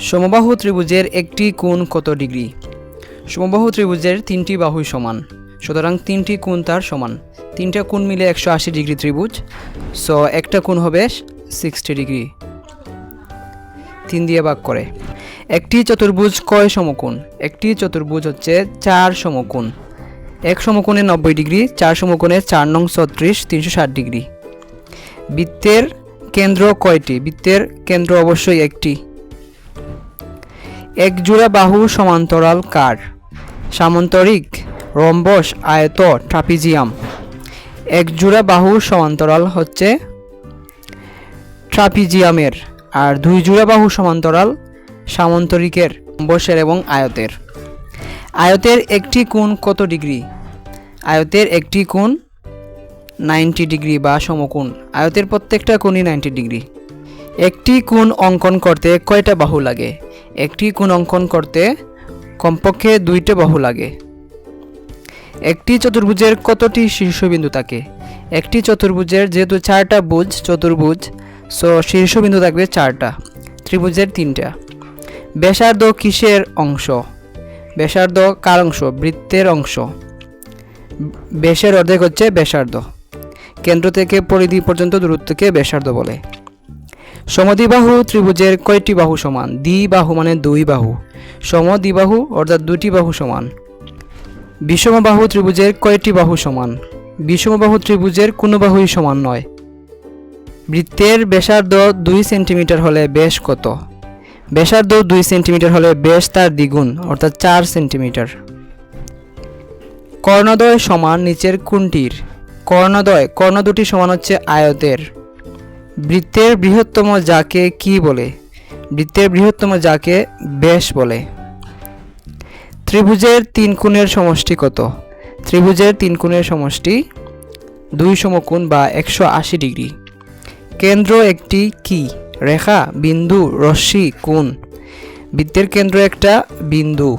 সমবাহু ত্রিভুজের একটি কোণ কত ডিগ্রি? সমবাহু ত্রিভুজের তিনটি বাহুই সমান। সুতরাং তিনটি কোণ তার সমান। তিনটা কোণ মিলে একশো আশি ডিগ্রি ত্রিভুজ। সো একটা কোণ হবে সিক্সটি ডিগ্রি। তিন দিয়ে ভাগ করে। একটি চতুর্ভুজ কয় সমকোণ? একটি চতুর্ভুজ হচ্ছে চার সমকোণ। এক সমকোণে নব্বই ডিগ্রি, চার সমকোণে চার নং ছত্রিশ, তিনশো ষাট ডিগ্রি। বৃত্তের কেন্দ্র কয়টি? বৃত্তের কেন্দ্র অবশ্যই একটি। এক জোড়া বাহু সমান্তরাল কার। সামান্তরিক রম্বস আয়ত ট্রাপিজিয়াম। এক জোড়া বাহু সমান্তরাল হচ্ছে ট্রাপিজিয়ামের আর দুই জোড়া বাহু সমান্তরাল সামান্তরিকের, রম্বসের এবং আয়তের। আয়তের একটি কোণ কত ডিগ্রি? আয়তের একটি কোণ নাইনটি ডিগ্রি বা সমকোণ। আয়তের প্রত্যেকটা কোণই নাইনটি ডিগ্রি। একটি কোণ অঙ্কন করতে কয়টা বাহু লাগে? একটি কোণ অঙ্কন করতে কমপক্ষে দুইটা বাহু লাগে। একটি চতুর্ভুজের কতটি শীর্ষবিন্দু থাকে? একটি চতুর্ভুজের যেহেতু চারটা বুজ, চতুর্ভুজ সো শীর্ষবিন্দু থাকবে চারটা, ত্রিভুজের তিনটা। ব্যাসার্ধ কিসের অংশ? ব্যাসার্ধ কার অংশ? বৃত্তের অংশ। ব্যাসের অর্ধেক হচ্ছে ব্যাসার্ধ। কেন্দ্র থেকে পরিধি পর্যন্ত দূরত্বকে ব্যাসার্ধ বলে। সমদ্বিবাহু ত্রিভুজের কয়টি বাহু সমান? দ্বিবাহু মানে দুই বাহু। সমদ্বিবাহু অর্থাৎ দুটি বাহু সমান। বিষমবাহু ত্রিভুজের কয়টি বাহু সমান? বিষমবাহু ত্রিভুজের কোনো বাহুই সমান নয়। বৃত্তের ব্যাসার্ধ দুই সেন্টিমিটার হলে ব্যাস কত? ব্যাসার্ধ দুই সেন্টিমিটার হলে ব্যাস তার দ্বিগুণ, অর্থাৎ চার সেন্টিমিটার। কর্ণদ্বয় সমান নিচের কোনটির? কর্ণদ্বয়, কর্ণ দুটি সমান হচ্ছে আয়তের। বৃত্তের বৃহত্তম যাকে কি বলে? বৃত্তের বৃহত্তম যাকে ব্যাস বলে। ত্রিভুজের তিন কোণের সমষ্টি কত? ত্রিভুজের তিন কোণের সমষ্টি দুই সমকোণ বা একশো আশি ডিগ্রি। কেন্দ্র একটি কি? রেখা, বিন্দু, রশ্মি, কোণ। বৃত্তের কেন্দ্র একটা বিন্দু।